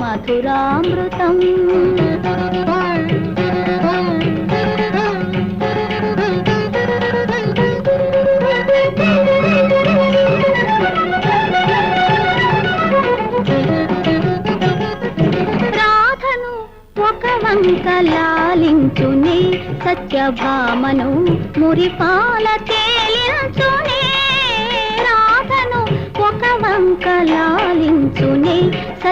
మధురామృతం. లాలించుని సత్యభామను మురిపాల తేలించునే